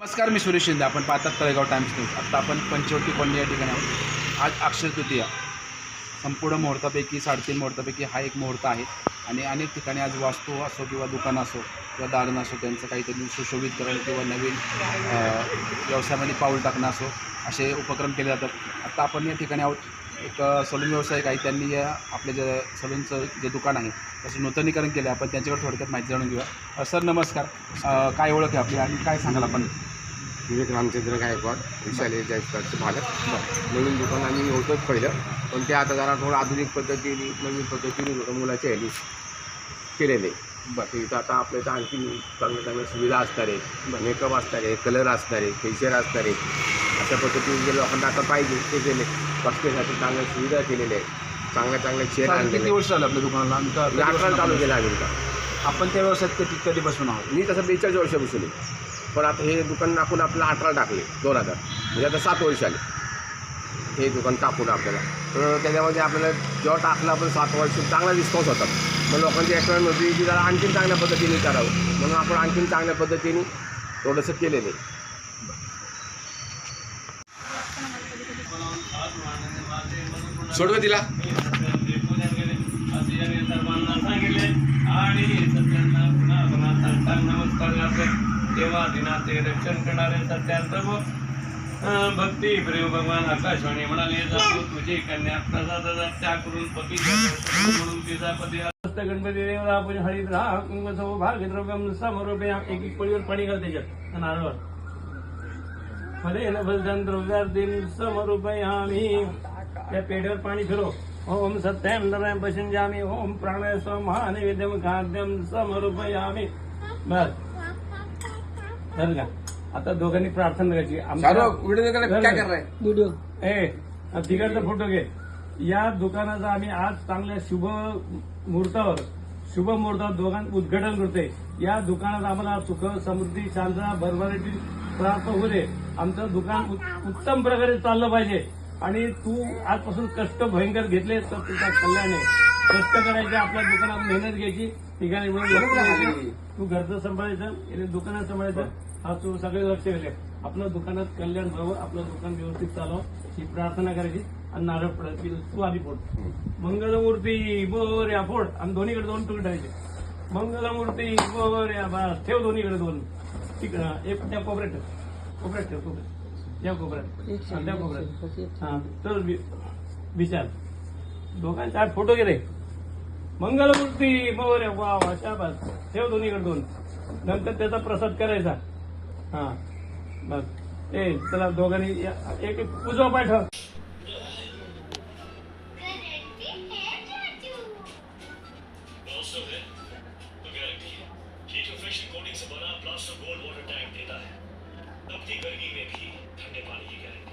नमस्कार मी सुरेश शिंदे. आपण पाहतात तळेगाव टाइम्स न्यूज आत्ता आपण पंचवटी कॉलनी या ठिकाणी आहोत. आज अक्षय तृतीया. संपूर्ण मुहूर्तापैकी साडेतीन मुहूर्तापैकी हा एक मुहूर्त आहे. आणि अनेक ठिकाणी आज वास्तू असो किंवा दुकान असो किंवा दालन असो त्यांचं काहीतरी सुशोभित करणं किंवा नवीन व्यवसायामध्ये पाऊल टाकणं असो असे उपक्रम केले जातात. आत्ता आपण या ठिकाणी आहोत. एक सलून व्यावसायिक आहे. त्यांनी या आपल्या जे सलूनचं जे दुकान आहे त्याचं नूतनीकरण केलं. आहे आपण त्यांच्याकडे थोडक्यात माहिती जाणून घेऊया. सर नमस्कार. काय ओळख आहे आपली आणि काय सांगाल आपण? विवेक रामचंद्र गायकवाड विशाल जयस्करचे मालक. नवीन दुकान आम्ही होतंच पहिलं. पण ते आता जरा थोडं आधुनिक पद्धतीने नवीन पद्धतीने मुलाच्या ह्यानी केलेले. बरं ते इथं आता आपल्या इथं आणखी चांगल्या चांगल्या सुविधा असणार आहे मेकअप असणार आहे कलर असणार आहे फेशियल असणार आहे अशा पद्धतीने जे लोकांना आता पाहिजे ते केले. कस्टमरसाठी चांगल्या सुविधा केलेल्या आहेत. चांगल्या चांगल्या चेअर किती वर्ष झालं आपल्या दुकानाला? कधी अठरा चालू केलं आम्ही आपण त्या व्यवसायात कधी कधीपासून आहोत? मी तसं बेचाळीस वर्षापासून आहे. पण आता हे दुकान आपण आपल्याला अठरा टाकले दोन हजार. म्हणजे आता सात वर्ष आले. हे दुकान टाकून आपल्याला. तर त्याच्यामध्ये आपल्याला जेव्हा टाकलं आपण सात वर्ष चांगला रिस्पॉन्स होता. मग लोकांची एक्सपेरिमेंट होती की जरा आणखीन चांगल्या पद्धतीने करावं. म्हणून आपण आणखीन चांगल्या पद्धतीने थोडंसं केलेलं आहे. सोडवं तिला. सर्वांना सांगितले आणि सत्यांना पुन्हा पुन्हा नमस्कार करते दिनाचे रक्षण करणारे सत्यांत भक्ती प्रेम भगवान आकाशवाणी म्हणाले जातो तुझी कन्या प्रसाद त्याग करून पती म्हणून तिचा पती हस्त गणपती देवला पूजा हरित राहा कुंभ सौभाग्यद्रव्यम समरूपे एक एक पळीवर पाणी घाल त्याच्यात नारळ फले न द्रव्यार्थिम समरूपयामी. त्या पेढ्यावर पाणी फिरो. ओम सत्यम नरम पशंजामी ओम प्राणाय स्वमहा नैवेद्यम खाद्यम समरूपयामी. बस. झालं का आता दोघांनी प्रार्थना करायची. आमच्या- व्हिडिओ ए तिकडचा फोटो घे. या दुकानाचा आम्ही आज चांगल्या शुभ मुहूर्तावर शुभ मुहूर्तावर दोघां उद्घाटन करतोय. या दुकानात आम्हाला सुख समृद्धी शांतता भरभराटी प्राप्त होऊ दे. आमचं दुकान उत- उत्तम प्रकारे चाललं पाहिजे. आणि तू आजपासून कष्ट भयंकर घेतले तर तुझ्या कल्याण आहे. कष्ट करायचे आपल्या दुकानात मेहनत घ्यायची ठिकाणी मिळून. तू घरचं सांभाळायचं दुकानात सांभाळायचं. हा तू सगळे लक्ष घाले आपलं दुकानात कल्याण व्हावं आपलं दुकान व्यवस्थित चालावं ही प्रार्थना करायची. आणि नारळ पडत की तू आधी फोड. मंगलमूर्ती बोऱ्या फोड. आणि दोन्हीकडे दोन तुकडे ठेवायचे. मंगलमूर्ती बोऱ्या बस ठेव दोन्हीकडे दोन. ठीक आहे. एक त्या कोपऱ्यात ठेव. कोपऱ्यात ठेव कोपऱ्यात. त्या कोपऱ्यात. आणि त्या कोपऱ्यात. हा तर विचार. दोघांचे आठ फोटो गेले. मंगलमूर्ती मोर्या, वा वा, शाबास. ठेव नंतर त्याचा प्रसाद करायचा. हा. बस. ए, चला, दोघांनी एक पूजा पाठव गर्मी में भी ठंडे पानी की गारंटी